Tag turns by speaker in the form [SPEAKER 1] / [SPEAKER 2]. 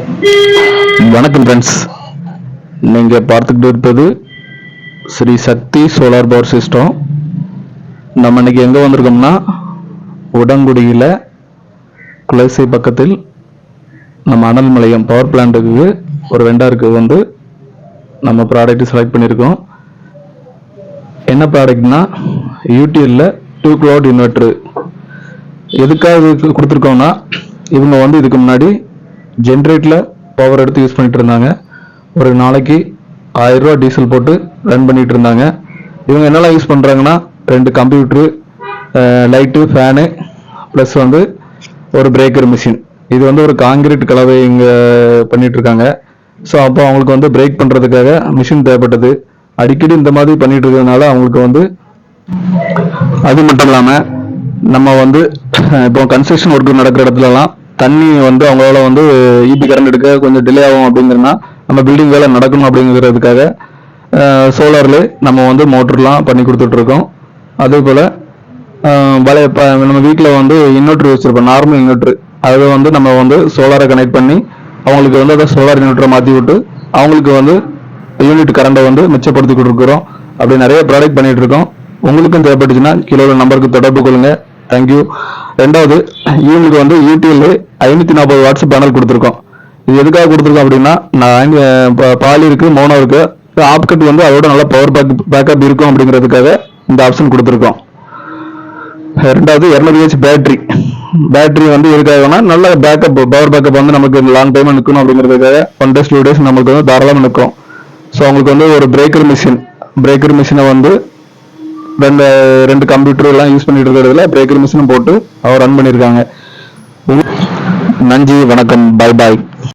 [SPEAKER 1] வணக்கம் ஃப்ரெண்ட்ஸ் நீங்கள் பார்த்துக்கிட்டு இருப்பது Sri Sakthi solar power system நம்ம இன்னைக்கு எங்கே வந்திருக்கோம்னா உடங்குடியில் குலசை பக்கத்தில் நம்ம அனல் மலையம் பவர் பிளான்ட்டுக்கு ஒரு வெண்டாருக்கு வந்து நம்ம ப்ராடக்ட் செலக்ட் பண்ணியிருக்கோம். என்ன ப்ராடக்ட்னா யூடிஎல்ல டூ க்ளவுட் இன்வெர்ட்ரு எதுக்காக கொடுத்துருக்கோம்னா இவங்க வந்து இதுக்கு முன்னாடி ஜென்ரேட்டில் பவர் எடுத்து யூஸ் பண்ணிட்டு இருந்தாங்க. ஒரு நாளைக்கு ஆயிரம் டீசல் போட்டு ரன் பண்ணிட்டு இருந்தாங்க. இவங்க என்னெல்லாம் யூஸ் பண்ணுறாங்கன்னா ரெண்டு கம்ப்யூட்ரு லைட்டு ஃபேனு ப்ளஸ் வந்து ஒரு பிரேக்கர் மிஷின் இது வந்து ஒரு காங்கிரீட் கலவை இங்கே பண்ணிட்டு இருக்காங்க. ஸோ அப்போ அவங்களுக்கு வந்து பிரேக் பண்ணுறதுக்காக மிஷின் தேவைப்பட்டது. அடிக்கடி இந்த மாதிரி பண்ணிட்டு இருக்கிறதுனால அவங்களுக்கு வந்து அது மட்டும் இல்லாமல் நம்ம வந்து இப்போ கன்ஸ்ட்ரக்ஷன் ஒர்க் நடக்கிற இடத்துலலாம் தண்ணி வந்து அவங்களால வந்து ஈபி கரண்ட் எடுக்க கொஞ்சம் டிலே ஆகும் அப்படிங்கிறனா நம்ம பில்டிங் வேலை நடக்கணும் அப்படிங்கிறதுக்காக சோலாரில் நம்ம வந்து மோட்டர்லாம் பண்ணி கொடுத்துட்ருக்கோம். அதே போல் பழைய ப- நம்ம வீட்டில் வந்து இன்வெர்டர் வச்சுருப்போம் நார்மல் இன்வெர்டர் அதை வந்து நம்ம வந்து சோலாரை கனெக்ட் பண்ணி அவங்களுக்கு வந்து அதை சோலார் இன்வெர்டரை மாற்றி விட்டு அவங்களுக்கு வந்து யூனிட் கரண்டை வந்து மிச்சப்படுத்தி கொடுக்குறோம். அப்படி நிறைய ப்ராடக்ட் பண்ணிகிட்ருக்கோம் இருக்கோம் உங்களுக்கும் தேவைப்பட்டுச்சுன்னா கீழே நம்பருக்கு தொடர்பு கொள்ளுங்க. தேங்க்யூ ரெண்டாவது இவங்களுக்கு வந்து யூடிஎல் ஐநூற்றி நாற்பது வாட்ஸ் பேனல் கொடுத்துருக்கோம். இது எதுக்காக கொடுத்துருக்கோம் அப்படின்னா நான் பாலி இருக்கு மோனோ இருக்கு. ஆப்கட் வந்து அதோட நல்ல பவர் பேக் பேக்கப் இருக்கும் அப்படிங்கிறதுக்காக இந்த ஆப்ஷன் கொடுத்துருக்கோம். ரெண்டாவது இரநூறு ஹெச் பேட்டரி பேட்டரி வந்து எதுக்காகனா நல்ல பேக்கப் பவர் பேக்கப் வந்து நமக்கு லாங் டைம் நிற்கணும் அப்படிங்கிறதுக்காக ஒன் டேஸ் டூ டேஸ் நமக்கு வந்து தாராளமாக நிற்கும். ஸோ அவங்களுக்கு வந்து ஒரு பிரேக்கர் மிஷின் பிரேக்கர் மிஷினை வந்து Uh, ரெண்டு ரெண்டு கம்ப்யூட்டர் எல்லாம் யூஸ் பண்ணிட்டு இருக்கிறதுல பிரேக்கர் மிஷினும் போட்டு அவர் ரன் பண்ணியிருக்காங்க நன்றி வணக்கம் பை பாய்